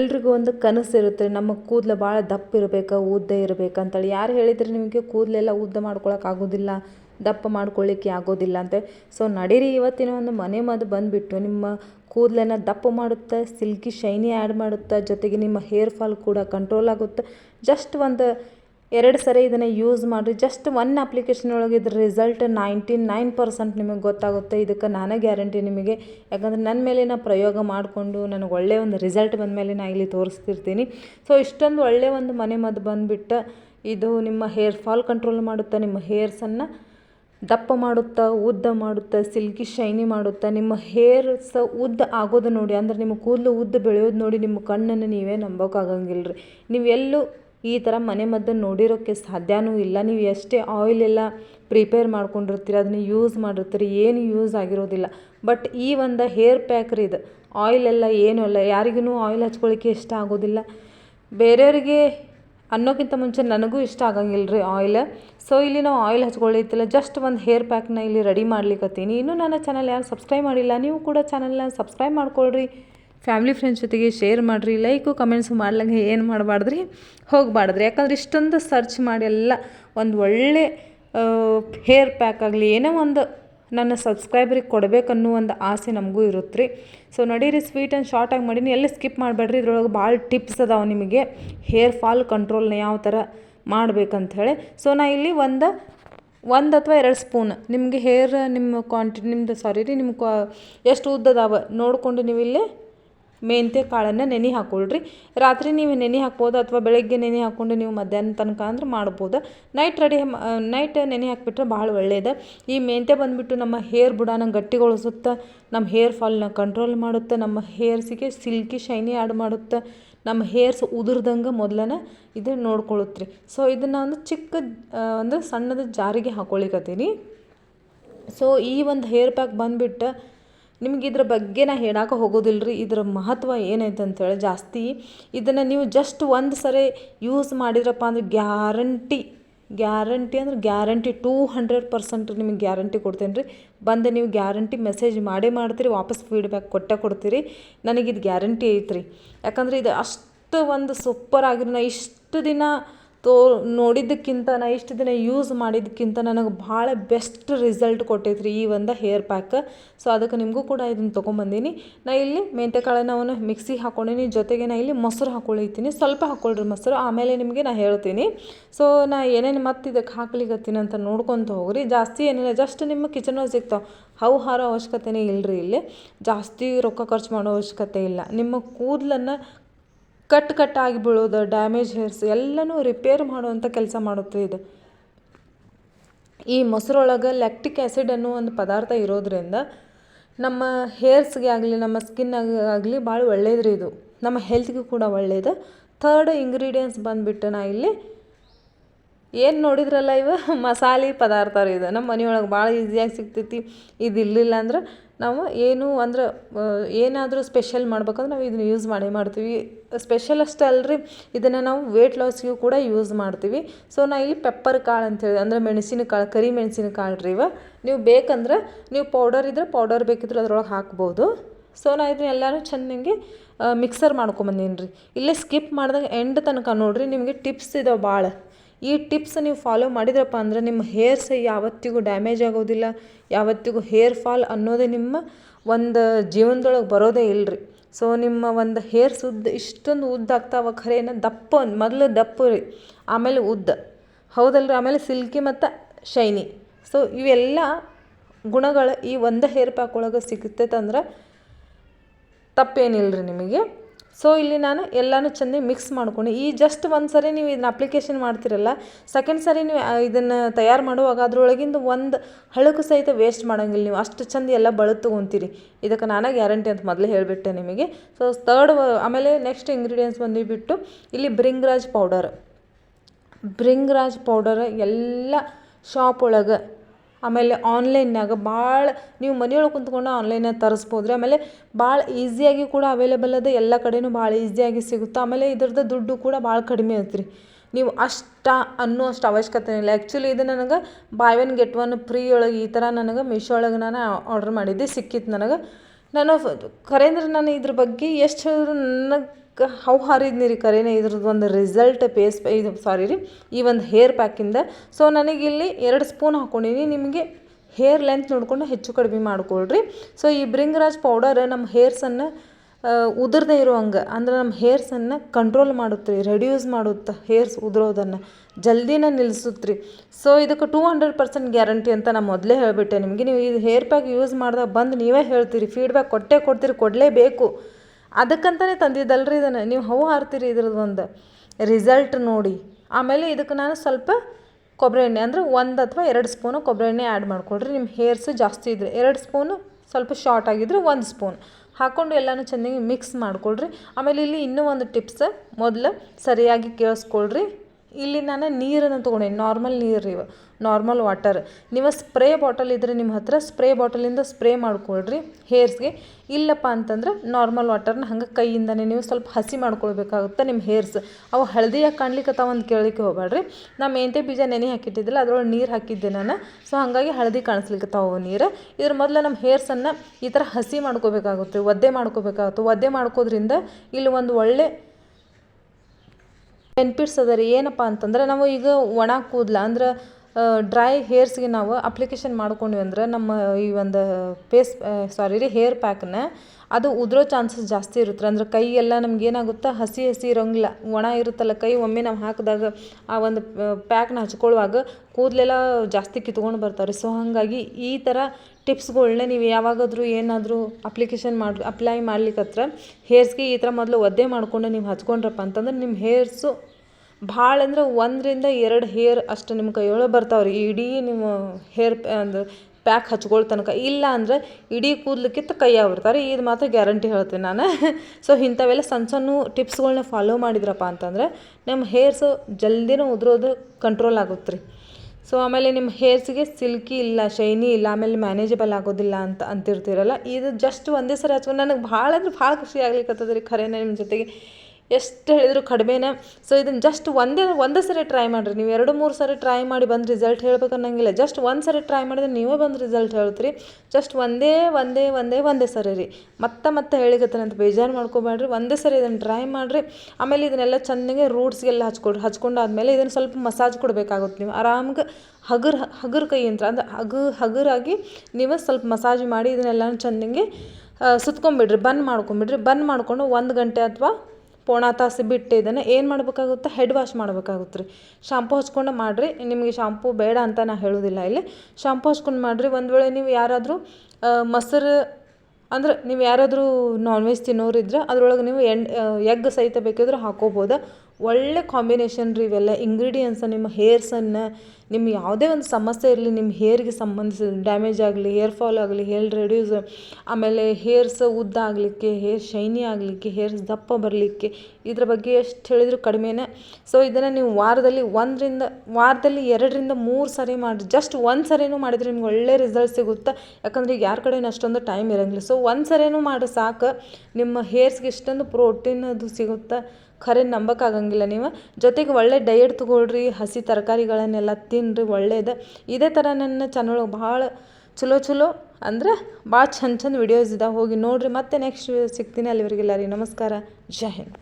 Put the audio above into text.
ಎಲ್ರಿಗೂ ಒಂದು ಕನಸು ಇರುತ್ತೆ, ನಮ್ಮ ಕೂದಲು ಭಾಳ ದಪ್ಪ ಇರಬೇಕು ಉದ್ದ ಇರಬೇಕಂತೇಳಿ ಯಾರು ಹೇಳಿದ್ರೆ ನಿಮಗೆ ಕೂದಲೆಲ್ಲ ಉದ್ದ ಮಾಡ್ಕೊಳಕ್ಕೆ ಆಗೋದಿಲ್ಲ, ದಪ್ಪ ಮಾಡ್ಕೊಳ್ಳಿಕ್ಕೆ ಆಗೋದಿಲ್ಲ ಅಂತೇಳಿ ಸೊ ನಡೀರಿ, ಇವತ್ತಿನ ಒಂದು ಮನೆ ಮದ್ದು ಬಂದುಬಿಟ್ಟು ನಿಮ್ಮ ಕೂದಲನ್ನು ದಪ್ಪ ಮಾಡುತ್ತೆ, ಸಿಲ್ಕಿ, ಶೈನಿ ಆ್ಯಡ್ ಮಾಡುತ್ತೆ, ಜೊತೆಗೆ ನಿಮ್ಮ ಹೇರ್ ಫಾಲ್ ಕೂಡ ಕಂಟ್ರೋಲ್ ಆಗುತ್ತೆ. ಜಸ್ಟ್ ಒಂದು ಎರಡು ಸರಿ ಇದನ್ನು ಯೂಸ್ ಮಾಡಿರಿ. ಜಸ್ಟ್ ಒನ್ ಅಪ್ಲಿಕೇಶನ್ ಒಳಗೆ ಇದ್ರ ರಿಸಲ್ಟ್ ನೈಂಟಿ ನೈನ್ ಪರ್ಸೆಂಟ್ ನಿಮಗೆ ಗೊತ್ತಾಗುತ್ತೆ. ಇದಕ್ಕೆ ನಾನೇ ಗ್ಯಾರಂಟಿ ನಿಮಗೆ. ಯಾಕಂದ್ರೆ ನನ್ನ ಮೇಲೆ ನಾ ಪ್ರಯೋಗ ಮಾಡಿಕೊಂಡು ನನಗೆ ಒಳ್ಳೆಯ ಒಂದು ರಿಸಲ್ಟ್ ಬಂದ ಮೇಲೆ ನಾನು ಇಲ್ಲಿ ತೋರಿಸ್ತಿರ್ತೀನಿ. ಸೊ ಇಷ್ಟೊಂದು ಒಳ್ಳೆಯ ಒಂದು ಮನೆ ಮದ್ದು ಬಂದುಬಿಟ್ಟು ಇದು ನಿಮ್ಮ ಹೇರ್ ಫಾಲ್ ಕಂಟ್ರೋಲ್ ಮಾಡುತ್ತೆ, ನಿಮ್ಮ ಹೇರ್ಸನ್ನು ದಪ್ಪ ಮಾಡುತ್ತಾ, ಉದ್ದ ಮಾಡುತ್ತಾ ಸಿಲ್ಕಿ ಶೈನಿ ಮಾಡುತ್ತಾ, ನಿಮ್ಮ ಹೇರ್ ಸ ಉದ್ದ ಆಗೋದು ನೋಡಿ, ಅಂದ್ರೆ ನಿಮ್ಮ ಕೂದಲು ಉದ್ದ ಬೆಳೆಯೋದು ನೋಡಿ ನಿಮ್ಮ ಕಣ್ಣನ್ನು ನೀವೇ ನಂಬೋಕ್ಕಾಗಂಗಿಲ್ಲ ರೀ ನೀವೆಲ್ಲೂ ಈ ಥರ ಮನೆ ಮದ್ದನ್ನು ನೋಡಿರೋಕ್ಕೆ ಸಾಧ್ಯವೂ ಇಲ್ಲ. ನೀವು ಎಷ್ಟೇ ಆಯಿಲ್ ಎಲ್ಲ ಪ್ರಿಪೇರ್ ಮಾಡ್ಕೊಂಡಿರ್ತೀರ, ಅದನ್ನ ಯೂಸ್ ಮಾಡಿರ್ತೀರಿ, ಏನು ಯೂಸ್ ಆಗಿರೋದಿಲ್ಲ. ಬಟ್ ಈ ಒಂದು ಹೇರ್ ಪ್ಯಾಕ್ ರೀ ಇದು. ಎಲ್ಲ ಏನೂ ಅಲ್ಲ. ಯಾರಿಗೂ ಆಯಿಲ್ ಹಚ್ಕೊಳ್ಳಿಕ್ಕೆ ಇಷ್ಟ ಆಗೋದಿಲ್ಲ. ಬೇರೆಯವರಿಗೆ ಅನ್ನೋಕ್ಕಿಂತ ಮುಂಚೆ ನನಗೂ ಇಷ್ಟ ಆಗಂಗಿಲ್ಲ ರೀ ಆಯಿಲ್ ಸೊ ಇಲ್ಲಿ ನಾವು ಆಯಿಲ್ ಹಚ್ಕೊಳ್ಳಿತ್ತಿಲ್ಲ ಜಸ್ಟ್ ಒಂದು ಹೇರ್ ಪ್ಯಾಕ್ನ ಇಲ್ಲಿ ರೆಡಿ ಮಾಡ್ಲಿಕ್ಕತ್ತೀನಿ ಇನ್ನೂ ನನ್ನ ಚಾನಲ್ ಯಾರು ಸಬ್ಸ್ಕ್ರೈಬ್ ಮಾಡಿಲ್ಲ, ನೀವು ಕೂಡ ಚಾನಲ್ನ ಸಬ್ಸ್ಕ್ರೈಬ್ ಮಾಡ್ಕೊಳ್ರಿ. ಫ್ಯಾಮ್ಲಿ ಫ್ರೆಂಡ್ಸ್ ಜೊತೆಗೆ ಶೇರ್ ಮಾಡಿರಿ ಲೈಕು ಕಮೆಂಟ್ಸ್ ಮಾಡ್ಲಂಗೆ ಏನು ಮಾಡಬಾರ್ದ್ರಿ? ಹೋಗಬಾರ್ದ್ರಿ. ಯಾಕಂದ್ರೆ ಇಷ್ಟೊಂದು ಸರ್ಚ್ ಮಾಡಿ ಎಲ್ಲ ಒಂದು ಒಳ್ಳೆ ಹೇರ್ ಪ್ಯಾಕ್ ಆಗಲಿ, ಏನೋ ಒಂದು ನನ್ನ ಸಬ್ಸ್ಕ್ರೈಬರಿಗೆ ಕೊಡಬೇಕನ್ನೋ ಒಂದು ಆಸೆ ನಮಗೂ ಇರುತ್ತೆ ರೀ ಸೊ ನಡೀರಿ ಸ್ವೀಟ್ ಆ್ಯಂಡ್ ಶಾರ್ಟಾಗಿ ಮಾಡೀನಿ. ಎಲ್ಲ ಸ್ಕಿಪ್ ಮಾಡಬೇಡ್ರಿ? ಇದ್ರೊಳಗೆ ಭಾಳ ಟಿಪ್ಸ್ ಅದಾವೆ ನಿಮಗೆ. ಹೇರ್ ಫಾಲ್ ಕಂಟ್ರೋಲ್ನ ಯಾವ ಥರ ಮಾಡಬೇಕಂಥೇಳಿ ಸೊ ನಾ ಇಲ್ಲಿ ಒಂದು ಒಂದು ಅಥವಾ ಎರಡು ಸ್ಪೂನ್ ನಿಮಗೆ ಹೇರ್ ನಿಮ್ಮ ಕ್ವಾಂಟಿ ನಿಮ್ದು ಸಾರಿ ರೀ ನಿಮ್ಮ ಕ್ವಾ ಎಷ್ಟು ಉದ್ದದಾವ ನೋಡಿಕೊಂಡು ನೀವು ಇಲ್ಲಿ ಮೆಂತ್ಯ ಕಾಳನ್ನು ನೆನೆ ಹಾಕೊಳ್ರಿ. ರಾತ್ರಿ ನೀವು ನೆನೆ ಹಾಕ್ಬೋದು ಅಥವಾ ಬೆಳಗ್ಗೆ ನೆನೆ ಹಾಕ್ಕೊಂಡು ನೀವು ಮಧ್ಯಾಹ್ನ ತನಕ ಅಂದ್ರೆ ಮಾಡ್ಬೋದು. ನೈಟ್ ರೆಡಿ ನೈಟ್ ನೆನೆ ಹಾಕಿಬಿಟ್ರೆ ಭಾಳ ಒಳ್ಳೆಯದು ಈ ಮೆಂತ್ಯ ಬಂದುಬಿಟ್ಟು ನಮ್ಮ ಹೇರ್ ಬುಡಾನ ಗಟ್ಟಿಗೊಳಿಸುತ್ತೆ, ನಮ್ಮ ಹೇರ್ ಫಾಲ್ನ ಕಂಟ್ರೋಲ್ ಮಾಡುತ್ತೆ, ನಮ್ಮ ಹೇರ್ಸಿಗೆ ಸಿಲ್ಕಿ ಶೈನಿ ಆ್ಯಡ್ ಮಾಡುತ್ತೆ, ನಮ್ಮ ಹೇರ್ಸ್ ಉದುರ್ದಂಗೆ ಮೊದಲನೇ ಇದು ನೋಡ್ಕೊಳ್ಳುತ್ತೆ ಸೊ ಇದನ್ನು ಒಂದು ಚಿಕ್ಕ ಒಂದು ಸಣ್ಣದ ಜಾರಿಗೆ ಹಾಕ್ಕೊಳಿಕತ್ತೀನಿ ಸೊ ಈ ಒಂದು ಹೇರ್ ಪ್ಯಾಕ್ ಬಂದುಬಿಟ್ಟು ನಿಮ್ಗೆ ಇದ್ರ ಬಗ್ಗೆ ನಾ ಹೇಳಕ್ಕೆ ಹೋಗೋದಿಲ್ಲ ಇದ್ರ ಮಹತ್ವ ಏನೈತೆ ಅಂತೇಳಿ ಜಾಸ್ತಿ ಇದನ್ನು ನೀವು ಜಸ್ಟ್ ಒಂದು ಸರಿ ಯೂಸ್ ಮಾಡಿದ್ರಪ್ಪ ಅಂದ್ರೆ ಗ್ಯಾರಂಟಿ ಗ್ಯಾರಂಟಿ ಅಂದ್ರೆ ಗ್ಯಾರಂಟಿ ಟೂ ಹಂಡ್ರೆಡ್ ಪರ್ಸೆಂಟ್ ನಿಮಗೆ ಗ್ಯಾರಂಟಿ ಕೊಡ್ತೇನೆ ರೀ ಬಂದು ನೀವು ಗ್ಯಾರಂಟಿ ಮೆಸೇಜ್ ಮಾಡೇ ಮಾಡ್ತೀರಿ, ವಾಪಸ್ ಫೀಡ್ಬ್ಯಾಕ್ ಕೊಟ್ಟೆ ಕೊಡ್ತೀರಿ. ನನಗಿದು ಗ್ಯಾರಂಟಿ ಐತ್ರಿ. ಯಾಕಂದ್ರೆ ಇದು ಅಷ್ಟು ಒಂದು ಸೂಪರ್ ಆಗಿರೋ ನಾ ಇಷ್ಟು ದಿನ ತೋ ನೋಡಿದ್ದಕ್ಕಿಂತ ನಾ ಇಷ್ಟು ದಿನ ಯೂಸ್ ಮಾಡಿದ್ದಕ್ಕಿಂತ ನನಗೆ ಭಾಳ ಬೆಸ್ಟ್ ರಿಸಲ್ಟ್ ಕೊಟ್ಟೈತ್ರಿ ಈ ಒಂದು ಹೇರ್ ಪ್ಯಾಕ್ ಸೊ ಅದಕ್ಕೆ ನಿಮಗೂ ಕೂಡ ಇದನ್ನು ತೊಗೊಂಬಂದೀನಿ. ನಾ ಇಲ್ಲಿ ಮೆಂತ್ಯಕಾಳನ್ನ ಅವನು ಮಿಕ್ಸಿಗೆ ಹಾಕ್ಕೊಂಡೀನಿ ಜೊತೆಗೆ ನಾ ಇಲ್ಲಿ ಮೊಸರು ಹಾಕ್ಕೊಳಿತೀನಿ ಸ್ವಲ್ಪ ಹಾಕ್ಕೊಳ್ರಿ ಮೊಸರು, ಆಮೇಲೆ ನಿಮಗೆ ನಾ ಹೇಳ್ತೀನಿ. ಸೊ ನಾ ಏನೇನು ಮತ್ತೆ ಇದಕ್ಕೆ ಹಾಕ್ಲಿಕ್ಕತ್ತೀನಿ ಅಂತ ನೋಡ್ಕೊತ ಹೋಗ್ರಿ. ಜಾಸ್ತಿ ಏನಿಲ್ಲ ಜಸ್ಟ್ ನಿಮ್ಮ ಕಿಚನ್ ಸಿಗ್ತಾವೆ ಹವು ಹಾರೋ ಅವಶ್ಯಕತೆನೇ ಇಲ್ಲರಿ ಇಲ್ಲಿ. ಜಾಸ್ತಿ ರೊಕ್ಕ ಖರ್ಚು ಮಾಡೋ ಅವಶ್ಯಕತೆ ಇಲ್ಲ. ನಿಮ್ಮ ಕೂದಲನ್ನು ಕಟ್ ಕಟ್ ಆಗಿ ಬೀಳೋದು ಡ್ಯಾಮೇಜ್ ಹೇರ್ಸ್ ಎಲ್ಲನೂ ರಿಪೇರ್ ಮಾಡುವಂಥ ಕೆಲಸ ಮಾಡುತ್ತೆ ಇದು. ಈ ಮೊಸರೊಳಗೆ ಲ್ಯಾಕ್ಟಿಕ್ ಆ್ಯಸಿಡ್ ಅನ್ನೋ ಒಂದು ಪದಾರ್ಥ ಇರೋದ್ರಿಂದ ನಮ್ಮ ಹೇರ್ಸ್ಗೆ ಆಗಲಿ, ನಮ್ಮ ಸ್ಕಿನ್ನಾಗ ಆಗಲಿ ಭಾಳ ಒಳ್ಳೇದ್ರಿ ಇದು. ನಮ್ಮ ಹೆಲ್ತ್ಗೆ ಕೂಡ ಒಳ್ಳೇದು. ಥರ್ಡ್ ಇಂಗ್ರೀಡಿಯೆಂಟ್ಸ್ ಬಂದುಬಿಟ್ಟು ನಾ ಇಲ್ಲಿ ಏನು ನೋಡಿದ್ರಲ್ಲ ಇವ? ಮಸಾಲೆ ಪದಾರ್ಥ ರೀ ಇದು. ನಮ್ಮ ಮನೆಯೊಳಗೆ ಭಾಳ ಈಸಿಯಾಗಿ ಸಿಗ್ತೈತಿ. ಇದು ಇರಲಿಲ್ಲ ಅಂದ್ರೆ ನಾವು ಏನು ಅಂದ್ರೆ ಏನಾದರೂ ಸ್ಪೆಷಲ್ ಮಾಡ್ಬೇಕಂದ್ರೆ ನಾವು ಇದನ್ನ ಯೂಸ್ ಮಾಡೇ ಮಾಡ್ತೀವಿ. ಸ್ಪೆಷಲ್ ಅಷ್ಟೇ ಅಲ್ರಿ, ಇದನ್ನು ನಾವು ವೇಟ್ ಲಾಸ್ಗೂ ಕೂಡ ಯೂಸ್ ಮಾಡ್ತೀವಿ. ಸೊ ನಾ ಇಲ್ಲಿ ಪೆಪ್ಪರ್ ಕಾಳು ಅಂತೇಳಿ ಅಂದರೆ ಮೆಣಸಿನಕಾಳು ಕರಿ ಮೆಣಸಿನಕಾಳು ರೀ ಇವ. ನೀವು ಬೇಕಂದ್ರೆ, ನೀವು ಪೌಡರ್ ಇದ್ರೆ ಪೌಡರ್ ಬೇಕಿದ್ರೆ ಅದ್ರೊಳಗೆ ಹಾಕ್ಬೋದು. ಸೊ ನಾ ಇದನ್ನ ಎಲ್ಲನೂ ಚೆನ್ನಾಗಿ ಮಿಕ್ಸರ್ ಮಾಡ್ಕೊಂಬಂದೀನಿ ರೀ ಇಲ್ಲೇ ಸ್ಕಿಪ್ ಮಾಡಿದಾಗ ಎಂಡ್ ತನಕ ನೋಡಿರಿ, ನಿಮಗೆ ಟಿಪ್ಸ್ ಇದಾವೆ ಭಾಳ ಈ ಟಿಪ್ಸ್ ನೀವು ಫಾಲೋ ಮಾಡಿದ್ರಪ್ಪ ಅಂದ್ರೆ ನಿಮ್ಮ ಹೇರ್ಸ್ ಯಾವತ್ತಿಗೂ ಡ್ಯಾಮೇಜ್ ಆಗೋದಿಲ್ಲ, ಯಾವತ್ತಿಗೂ ಹೇರ್ ಫಾಲ್ ಅನ್ನೋದೇ ನಿಮ್ಮ ಒಂದು ಜೀವನದೊಳಗೆ ಬರೋದೇ ಇಲ್ಲರಿ ಸೊ ನಿಮ್ಮ ಒಂದು ಹೇರ್ಸ್ ಉದ್ದ ಇಷ್ಟೊಂದು ಉದ್ದ ಆಗ್ತಾವ ಖರೇನ ದಪ್ಪ ಮೊದಲು ದಪ್ಪ ರೀ, ಆಮೇಲೆ ಉದ್ದ. ಹೌದಲ್ರಿ? ಆಮೇಲೆ ಸಿಲ್ಕಿ ಮತ್ತು ಶೈನಿ ಸೊ ಇವೆಲ್ಲ ಗುಣಗಳು ಈ ಒಂದು ಹೇರ್ ಪ್ಯಾಕ್ ಒಳಗೆ ಸಿಗ್ತೈತಂದ್ರೆ ತಪ್ಪೇನಿಲ್ಲ ರೀ ನಿಮಗೆ. ಸೊ ಇಲ್ಲಿ ನಾನು ಎಲ್ಲನೂ ಚೆಂದ ಮಿಕ್ಸ್ ಮಾಡ್ಕೊಂಡು. ಈ ಜಸ್ಟ್ ಒಂದು ಸರಿ ನೀವು ಇದನ್ನ ಅಪ್ಲಿಕೇಶನ್ ಮಾಡ್ತಿರಲ್ಲ ಸೆಕೆಂಡ್ ಸರಿ ನೀವು ಇದನ್ನು ತಯಾರು ಮಾಡುವಾಗ ಅದ್ರೊಳಗಿಂದ ಒಂದು ಹಳಕು ಸಹಿತ ವೇಸ್ಟ್ ಮಾಡೋಂಗಿಲ್ಲ ನೀವು. ಅಷ್ಟು ಚಂದ ಎಲ್ಲ ಬಳು ತೊಗೊತೀರಿ. ಇದಕ್ಕೆ ನಾನು ಗ್ಯಾರಂಟಿ ಅಂತ ಮೊದಲೇ ಹೇಳಿಬಿಟ್ಟೆ ನಿಮಗೆ. ಸೊ ತರ್ಡ್ ಆಮೇಲೆ ನೆಕ್ಸ್ಟ್ ಇಂಗ್ರೀಡಿಯೆಂಟ್ಸ್ ಬಂದುಬಿಟ್ಟು ಇಲ್ಲಿ ಬ್ರಿಂಗ್ರಾಜ್ ಪೌಡರ್ ಬ್ರಿಂಗ್ರಾಜ್ ಪೌಡರ್ ಎಲ್ಲ ಶಾಪ್ ಒಳಗೆ ಆಮೇಲೆ ಆನ್ಲೈನ್ನಾಗ ಭಾಳ ನೀವು ಮನೆಯೊಳಗೆ ಕುಂತ್ಕೊಂಡು ಆನ್ಲೈನಾಗ ತರಿಸ್ಬೋದು ರೀ ಆಮೇಲೆ ಭಾಳ ಈಸಿಯಾಗಿ ಕೂಡ ಅವೈಲೇಬಲ್ ಅದ, ಎಲ್ಲ ಕಡೆನೂ ಭಾಳ ಈಸಿಯಾಗಿ ಸಿಗುತ್ತೆ. ಆಮೇಲೆ ಇದ್ರದ್ದು ದುಡ್ಡು ಕೂಡ ಭಾಳ ಕಡಿಮೆ ಐತ್ರಿ. ನೀವು ಅಷ್ಟ ಅನ್ನೋ ಅಷ್ಟು ಅವಶ್ಯಕತೆ ಇಲ್ಲ. ಆ್ಯಕ್ಚುಲಿ ಇದು ನನಗೆ buy one get one free ಒಳಗೆ ಈ ಥರ ನನಗೆ ಮೀಶೋ ಒಳಗೆ ನಾನು ಆರ್ಡ್ರ್ ಮಾಡಿದ್ದೆ ಸಿಕ್ಕಿತ್ತು ನನಗೆ. ನಾನು ಕರೆಂದ್ರೆ ನಾನು ಇದ್ರ ಬಗ್ಗೆ ಎಷ್ಟು ಹೇಳಿದ್ರು ನನಗೆ ಕ ಹವು ಹಾರಿದ್ನಿ ರೀ ಕರೆನೇ ಇದ್ರದ್ದು ಒಂದು ರಿಸಲ್ಟ್ ಪೇಸ್ ಇದು ಸಾರಿ ರೀ, ಈ ಒಂದು ಹೇರ್ ಪ್ಯಾಕಿಂದ ಸೊ ನನಗಿಲ್ಲಿ ಎರಡು ಸ್ಪೂನ್ ಹಾಕ್ಕೊಂಡಿನಿ ನಿಮಗೆ ಹೇರ್ ಲೆಂತ್ ನೋಡಿಕೊಂಡು ಹೆಚ್ಚು ಕಡಿಮೆ ಮಾಡ್ಕೊಳ್ರಿ. ಸೊ ಈ ಬ್ರಿಂಗರಾಜ್ ಪೌಡರ್ ನಮ್ಮ ಹೇರ್ಸನ್ನು ಉದುರದೇ ಇರೋ ಹಂಗೆ, ಅಂದ್ರೆ ನಮ್ಮ ಹೇರ್ಸನ್ನು ಕಂಟ್ರೋಲ್ ಮಾಡುತ್ತೆ ರೆಡ್ಯೂಸ್ ಮಾಡುತ್ತೆ ಹೇರ್ಸ್ ಉದುರೋದನ್ನು. ಜಲ್ದಿನ ನಿಲ್ಲಿಸುತ್ತೆ ರೀ ಸೊ ಇದಕ್ಕೆ ಟೂ ಹಂಡ್ರೆಡ್ ಪರ್ಸೆಂಟ್ ಗ್ಯಾರಂಟಿ ಅಂತ ನಾನು ಮೊದಲೇ ಹೇಳಿಬಿಟ್ಟೆ ನಿಮಗೆ. ನೀವು ಇದು ಹೇರ್ ಪ್ಯಾಕ್ ಯೂಸ್ ಮಾಡಿದಾಗ ಬಂದು ನೀವೇ ಹೇಳ್ತೀರಿ ಫೀಡ್ಬ್ಯಾಕ್ ಕೊಟ್ಟೇ ಕೊಡ್ತೀರಿ, ಕೊಡಲೇಬೇಕು. ಅದಕ್ಕಂತಲೇ ತಂದಿದ್ದಲ್ರಿ ಇದನ್ನು. ನೀವು ಹವು ಹಾರ್ತೀರಿ ಇದ್ರದ್ದು ಒಂದು ರಿಸಲ್ಟ್ ನೋಡಿ. ಆಮೇಲೆ ಇದಕ್ಕೆ ನಾನು ಸ್ವಲ್ಪ ಕೊಬ್ಬರಿ ಎಣ್ಣೆ, ಅಂದರೆ ಒಂದು ಅಥವಾ ಎರಡು ಸ್ಪೂನು ಕೊಬ್ಬರಿ ಎಣ್ಣೆ ಆ್ಯಡ್ ಮಾಡ್ಕೊಳ್ರಿ. ನಿಮ್ಮ ಹೇರ್ಸ್ ಜಾಸ್ತಿ ಇದ್ರೆ ಎರಡು ಸ್ಪೂನು, ಸ್ವಲ್ಪ ಶಾರ್ಟ್ ಆಗಿದ್ರೆ ಒಂದು ಸ್ಪೂನ್. ಹಾಕ್ಕೊಂಡು ಎಲ್ಲನೂ ಚೆನ್ನಾಗಿ ಮಿಕ್ಸ್ ಮಾಡ್ಕೊಳ್ರಿ. ಆಮೇಲೆ ಇಲ್ಲಿ ಇನ್ನೂ ಒಂದು ಟಿಪ್ಸ್ ಮೊದಲು ಸರಿಯಾಗಿ ಕೇಳಿಸ್ಕೊಳ್ರಿ. ಇಲ್ಲಿ ನಾನು ನೀರನ್ನು ತೊಗೊಂಡೇನಿ ನಾರ್ಮಲ್ ನೀರು ಇವು ನಾರ್ಮಲ್ ವಾಟರ್ ನೀವು ಸ್ಪ್ರೇ ಬಾಟಲ್ ಇದ್ದರೆ ನಿಮ್ಮ ಹತ್ರ ಸ್ಪ್ರೇ ಬಾಟಲಿಂದ ಸ್ಪ್ರೇ ಮಾಡ್ಕೊಳ್ರಿ ಹೇರ್ಸ್ಗೆ ಇಲ್ಲಪ್ಪ ಅಂತಂದ್ರೆ ನಾರ್ಮಲ್ ವಾಟರ್ನ ಹಂಗೆ ಕೈಯಿಂದನೇ ನೀವು ಸ್ವಲ್ಪ ಹಸಿ ಮಾಡ್ಕೊಳ್ಬೇಕಾಗುತ್ತೆ ನಿಮ್ಮ ಹೇರ್ಸ್ ಅವು ಹಳದಿಯಾಗಿ ಕಾಣ್ಲಿಕ್ಕೆ ಒಂದು ಕೇಳಲಿಕ್ಕೆ ಹೋಗ್ಬೇಡ್ರಿ ನಾ ಮೆಂತೆ ಬೀಜ ನೆನೆ ಹಾಕಿಟ್ಟಿದ್ದಿಲ್ಲ, ಅದರೊಳಗೆ ನೀರು ಹಾಕಿದ್ದೆ ನಾನು. ಸೊ ಹಾಗಾಗಿ ಹಳದಿ ಕಾಣಿಸ್ಲಿಕ್ಕತ್ತಾವು ನೀರು. ಇದ್ರ ಮೊದಲು ನಮ್ಮ ಹೇರ್ಸನ್ನು ಈ ಥರ ಹಸಿ ಮಾಡ್ಕೋಬೇಕಾಗುತ್ತೆ, ಒದ್ದೆ ಮಾಡ್ಕೋಬೇಕಾಗುತ್ತೆ. ಒದ್ದೆ ಮಾಡ್ಕೋದ್ರಿಂದ ಇಲ್ಲಿ ಒಂದು ಒಳ್ಳೆ ಬೆನಿಫಿಟ್ಸ್ ಅದ ರೀ. ಏನಪ್ಪ ಅಂತಂದ್ರೆ, ನಾವು ಈಗ ಒಣ ಕೂದಲ, ಅಂದ್ರೆ ಡ್ರೈ ಹೇರ್ಸ್ಗೆ ನಾವು ಅಪ್ಲಿಕೇಶನ್ ಮಾಡ್ಕೊಂಡ್ವಿ ಅಂದ್ರೆ ನಮ್ಮ ಈ ಒಂದು ಫೇಸ್ ಸಾರಿ ರೀ ಹೇರ್ ಪ್ಯಾಕ್ನ ಅದು ಉದುರೋ ಚಾನ್ಸಸ್ ಜಾಸ್ತಿ ಇರುತ್ತೆ. ಅಂದ್ರೆ ಕೈ ಎಲ್ಲ ನಮ್ಗೆ ಏನಾಗುತ್ತೆ ಹಸಿ ಹಸಿ ಇರೋಂಗಿಲ್ಲ ಒಣ ಇರುತ್ತಲ್ಲ ಕೈ, ಒಮ್ಮೆ ನಾವು ಹಾಕಿದಾಗ ಆ ಒಂದು ಪ್ಯಾಕ್ನ ಹಚ್ಕೊಳ್ಳುವಾಗ ಕೂದಲೆಲ್ಲ ಜಾಸ್ತಿ ಕಿತ್ಕೊಂಡು ಬರ್ತಾರೆ. ಸೊ ಹಾಗಾಗಿ ಈ ಥರ ಟಿಪ್ಸ್ಗಳನ್ನ ನೀವು ಯಾವಾಗಾದರೂ ಏನಾದರೂ ಅಪ್ಲಿಕೇಶನ್ ಮಾಡಿ ಅಪ್ಲೈ ಮಾಡ್ಲಿಕ್ಕತ್ರ ಹೇರ್ಸ್ಗೆ ಈ ಥರ ಮೊದಲು ಒದ್ದೆ ಮಾಡಿಕೊಂಡು ನೀವು ಹಚ್ಕೊಂಡ್ರಪ್ಪ ಅಂತಂದ್ರೆ ನಿಮ್ಮ ಹೇರ್ಸು ಭಾಳ ಅಂದ್ರೆ ಒಂದರಿಂದ ಎರಡು ಹೇರ್ ಅಷ್ಟು ನಿಮ್ಮ ಕೈಯೊಳಗೆ ಬರ್ತಾವೆ ರೀ ಇಡೀ ನಿಮ್ಮ ಹೇರ್ ಅಂದ್ರೆ ಪ್ಯಾಕ್ ಹಚ್ಕೊಳ್ಳೋ ತನಕ. ಇಲ್ಲ ಅಂದ್ರೆ ಇಡೀ ಕೂದಲಕ್ಕಿಂತ ಕೈ ಆಗ್ಬಿಡ್ತಾರೆ ಇದು ಮಾತ್ರ ಗ್ಯಾರಂಟಿ ಹೇಳ್ತೀನಿ ನಾನು. ಸೊ ಇಂಥವೆಲ್ಲ ಸಣ್ಣ ಸಣ್ಣ ಟಿಪ್ಸ್ಗಳನ್ನ ಫಾಲೋ ಮಾಡಿದ್ರಪ್ಪ ಅಂತಂದ್ರೆ ನಮ್ಮ ಹೇರ್ಸು ಜಲ್ದಿನೂ ಉದುರೋದು ಕಂಟ್ರೋಲ್ ಆಗುತ್ತೆ ರೀ ಸೊ ಆಮೇಲೆ ನಿಮ್ಮ ಹೇರ್ಸಿಗೆ ಸಿಲ್ಕಿ ಇಲ್ಲ ಶೈನಿ ಇಲ್ಲ, ಆಮೇಲೆ ಮ್ಯಾನೇಜಬಲ್ ಆಗೋದಿಲ್ಲ ಅಂತ ಅಂತಿರ್ತೀರಲ್ಲ, ಇದು ಜಸ್ಟ್ ಒಂದೇ ಸರಿ ಹಚ್ಕೊಂಡು ನನಗೆ ಭಾಳ ಅಂದ್ರೆ ಭಾಳ ಖುಷಿ ಆಗ್ಲಿಕ್ಕತ್ತದ ರೀ ಖರೇನ ನಿಮ್ಮ ಜೊತೆಗೆ ಎಷ್ಟು ಹೇಳಿದ್ರು ಕಡಿಮೆನೇ. ಸೊ ಇದನ್ನು ಜಸ್ಟ್ ಒಂದೇ ಒಂದೇ ಸರಿ ಟ್ರೈ ಮಾಡಿರಿ. ನೀವು ಎರಡು, ಮೂರು ಸರಿ ಟ್ರೈ ಮಾಡಿ ಬಂದು ರಿಸಲ್ಟ್ ಹೇಳ್ಬೇಕು ಅನ್ನೋಂಗಿಲ್ಲ ಜಸ್ಟ್ ಒಂದು ಸರಿ ಟ್ರೈ ಮಾಡಿದ್ರೆ ನೀವೇ ಬಂದು ರಿಸಲ್ಟ್ ಹೇಳ್ತೀರಿ. ಜಸ್ಟ್ ಒಂದೇ ಒಂದೇ ಒಂದೇ ಒಂದೇ ಸರಿ ರೀ. ಮತ್ತೆ ಮತ್ತೆ ಅಂತ ಬೇಜಾರು ಮಾಡ್ಕೊಬೇಡ್ರಿ. ಒಂದೇ ಸರಿ ಇದನ್ನು ಟ್ರೈ ಮಾಡಿರಿ. ಆಮೇಲೆ ಇದನ್ನೆಲ್ಲ ಚೆನ್ನಾಗೆ ರೂಟ್ಸ್ಗೆಲ್ಲ ಹಚ್ಕೊಡ್ರಿ. ಹಚ್ಕೊಂಡಾದ್ಮೇಲೆ ಇದನ್ನು ಸ್ವಲ್ಪ ಮಸಾಜ್ ಕೊಡಬೇಕಾಗುತ್ತೆ ನೀವು. ಆರಾಮ್ಗೆ ಹಗುರ್ ಹಗುರ್ ಕೈ ಯಂತ್ರ ಅಂದ್ರೆ ಹಗು, ಹಗುರಾಗಿ ನೀವು ಸ್ವಲ್ಪ ಮಸಾಜ್ ಮಾಡಿ ಇದನ್ನೆಲ್ಲ ಚೆನ್ನಾಗಿ ಸುತ್ಕೊಂಬಿಡ್ರಿ. ಬಂದ್ ಮಾಡ್ಕೊಂಬಿಡ್ರಿ. ಬಂದ್ ಮಾಡಿಕೊಂಡು ಒಂದು ಗಂಟೆ ಅಥವಾ ಪೋಣ ತಾಸು ಬಿಟ್ಟು ಇದನ್ನು ಏನು ಮಾಡಬೇಕಾಗುತ್ತೆ? ಹೆಡ್ ವಾಶ್ ಮಾಡಬೇಕಾಗುತ್ತೆ ರೀ. ಶಾಂಪು ಹಚ್ಕೊಂಡು ಮಾಡಿರಿ. ನಿಮಗೆ ಶಾಂಪು ಬೇಡ ಅಂತ ನಾ ಹೇಳೋದಿಲ್ಲ ಇಲ್ಲಿ. ಶಾಂಪು ಹಚ್ಕೊಂಡು ಮಾಡಿರಿ. ಒಂದು ವೇಳೆ ನೀವು ಯಾರಾದರೂ ಮೊಸರು, ಅಂದ್ರೆ ನೀವು ಯಾರಾದರೂ ನಾನ್ ವೆಜ್ ತಿನ್ನೋರಿದ್ರೆ ಅದರೊಳಗೆ ನೀವು ಎಣ್ ಎಗ್ ಸಹಿತ ಬೇಕಿದ್ರೆ ಹಾಕೋಬೋದು? ಒಳ್ಳೆ ಕಾಂಬಿನೇಷನ್ ರೀ ಇವೆಲ್ಲ ಇಂಗ್ರೀಡಿಯೆಂಟ್ಸ್ ನಿಮ್ಮ ಹೇರ್ಸನ್ನು ನಿಮ್ಮ ಯಾವುದೇ ಒಂದು ಸಮಸ್ಯೆ ಇರಲಿ, ನಿಮ್ಮ ಹೇರ್ಗೆ ಸಂಬಂಧಿಸಿದ ಡ್ಯಾಮೇಜ್ ಆಗಲಿ ಹೇರ್ ಫಾಲ್ ಆಗಲಿ ಹೇರ್ ರೆಡ್ಯೂಸ್ ಆಮೇಲೆ ಹೇರ್ಸ್ ಉದ್ದ ಆಗಲಿಕ್ಕೆ ಹೇರ್ ಶೈನಿ ಆಗಲಿಕ್ಕೆ ಹೇರ್ಸ್ ದಪ್ಪ ಬರಲಿಕ್ಕೆ, ಇದ್ರ ಬಗ್ಗೆ ಎಷ್ಟು ಹೇಳಿದ್ರು ಕಡಿಮೆನೇ. ಸೊ ಇದನ್ನು ನೀವು ವಾರದಲ್ಲಿ ಒಂದರಿಂದ, ವಾರದಲ್ಲಿ ಎರಡರಿಂದ ಮೂರು ಸರಿ ಮಾಡಿ ಜಸ್ಟ್ ಒಂದು ಸರಿನೂ ಮಾಡಿದರೆ ನಿಮ್ಗೆ ಒಳ್ಳೆ ರಿಸಲ್ಟ್ ಸಿಗುತ್ತೆ? ಯಾಕಂದ್ರೆ ಈಗ ಯಾರ ಕಡೆಯೂ ಅಷ್ಟೊಂದು ಟೈಮ್ ಇರೋಂಗಿಲ್ಲ. ಸೊ ಒಂದು ಸರಿನೂ ಮಾಡಿ ಸಾಕು. ನಿಮ್ಮ ಹೇರ್ಸ್ಗೆ ಇಷ್ಟೊಂದು ಪ್ರೋಟೀನ್ ಅದು ಸಿಗುತ್ತೆ? ಖರೆ ನಂಬಕ್ಕಾಗಂಗಿಲ್ಲ ನೀವು. ಜೊತೆಗೆ ಒಳ್ಳೆ ಡಯಟ್ ತೊಗೊಳ್ರಿ, ಹಸಿ ತರಕಾರಿಗಳನ್ನೆಲ್ಲ ತಿನ್ನಿರಿ ಒಳ್ಳೇದು. ಇದೇ ಥರ ನನ್ನ ಚಾನಲ್ ಭಾಳ ಚಲೋ ಚಲೋ ಅಂದ್ರೆ ಭಾಳ ಚಂದ ಚಂದ ವಿಡಿಯೋಸ್ ಇದಾವೆ. ಹೋಗಿ ನೋಡಿರಿ. ಮತ್ತೆ ನೆಕ್ಸ್ಟ್ ಸಿಗ್ತೀನಿ ಅಲ್ಲಿವರೆಗೆಲ್ಲ ರೀ ನಮಸ್ಕಾರ. ಜೈ ಹಿಂದ್.